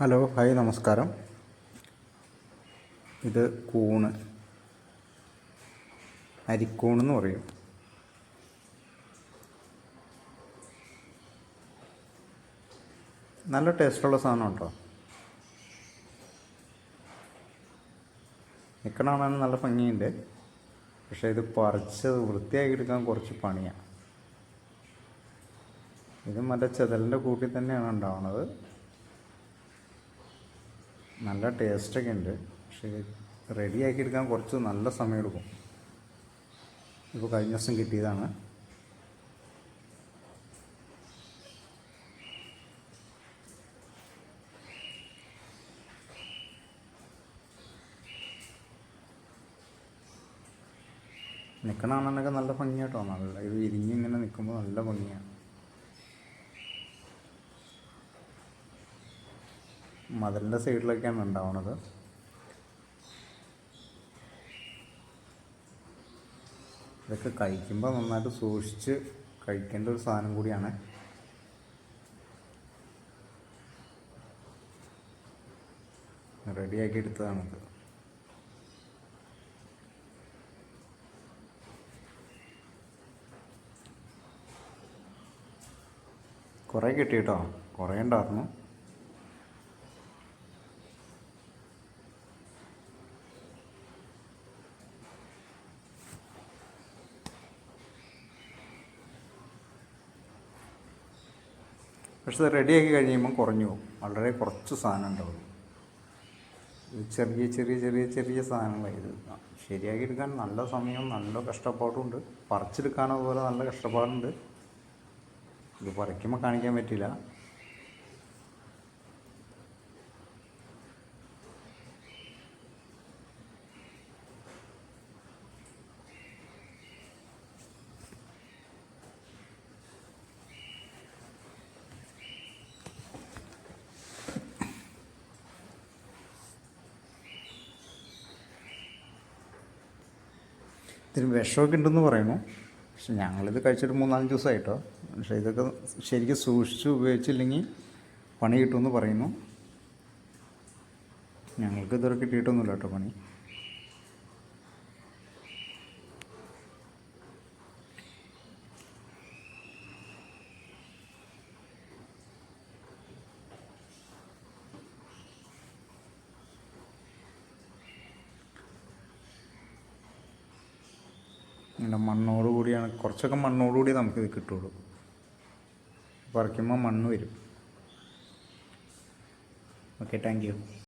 Hello hi നമസ്കാരം. ഇത് കൂണ്. അരിക്കൂണ് എന്ന് പറയും. നല്ല ടേസ്റ്റുള്ള സാധനം കേട്ടോ നിൽക്കണമെന്ന് നല്ല ഭംഗിയുണ്ട്. പക്ഷേ ഇത് പറിച്ചത് വൃത്തിയാക്കി എടുക്കാൻ കുറച്ച് പണിയാണ് ഇത് മറ്റേ ചെതലിന്റെ കൂട്ടിൽ തന്നെയാണ് ഉണ്ടാവുന്നത് നല്ല ടേസ്റ്റൊക്കെ ഉണ്ട്. പക്ഷേ റെഡിയാക്കി എടുക്കാൻ കുറച്ച് നല്ല സമയമെടുക്കും. ഇപ്പോൾ കഴിഞ്ഞ ദിവസം കിട്ടിയതാണ്. നിൽക്കണ നല്ല ഭംഗിയായിട്ടോ നല്ല ഇത് ഇരിഞ്ഞിങ്ങനെ നിൽക്കുമ്പോൾ നല്ല ഭംഗിയാണ് മതിലിന്റെ സൈഡിലൊക്കെയാണ് ഉണ്ടാവുന്നത് ഇതൊക്കെ കഴിക്കുമ്പോൾ നന്നായിട്ട് സൂക്ഷിച്ച് കഴിക്കേണ്ട ഒരു സാധനം കൂടിയാണ്. റെഡിയാക്കി എടുത്തതാണിത്. കുറേ കിട്ടി കേട്ടോ കുറേ ഉണ്ടായിരുന്നു പക്ഷെ റെഡിയാക്കി കഴിയുമ്പം കുറഞ്ഞു പോകും. വളരെ കുറച്ച് സാധനം ഉണ്ടാവും ചെറിയ ചെറിയ ചെറിയ ചെറിയ സാധനങ്ങളാണ് ഇത്. ശരിയാക്കി എടുക്കാൻ നല്ല സമയം നല്ല കഷ്ടപ്പാടുണ്ട് പറിച്ചെടുക്കാൻ അതുപോലെ നല്ല കഷ്ടപ്പാടുണ്ട്. ഇത് പറിക്കുമ്പോൾ കാണിക്കാൻ പറ്റില്ല. ഇതിന് വിഷമൊക്കെ ഉണ്ടെന്ന് പറയുന്നു. പക്ഷെ ഞങ്ങളിത് കഴിച്ചിട്ട് മൂന്നാൽ ദിവസമായിട്ടോ. പക്ഷേ ഇതൊക്കെ ശരിക്കും സൂക്ഷിച്ച് ഉപയോഗിച്ചില്ലെങ്കിൽ പണി കിട്ടുമെന്ന് പറയുന്നു. ഞങ്ങൾക്ക് ഇതുവരെ കിട്ടിയിട്ടൊന്നുമില്ല കേട്ടോ പണി. ഇങ്ങനെ മണ്ണോട് കൂടിയാണ്. കുറച്ചൊക്കെ മണ്ണോട് കൂടി നമുക്കിത് കിട്ടുള്ളൂ. പറിക്കുമ്പോൾ മണ്ണ് വരും. Okay thank you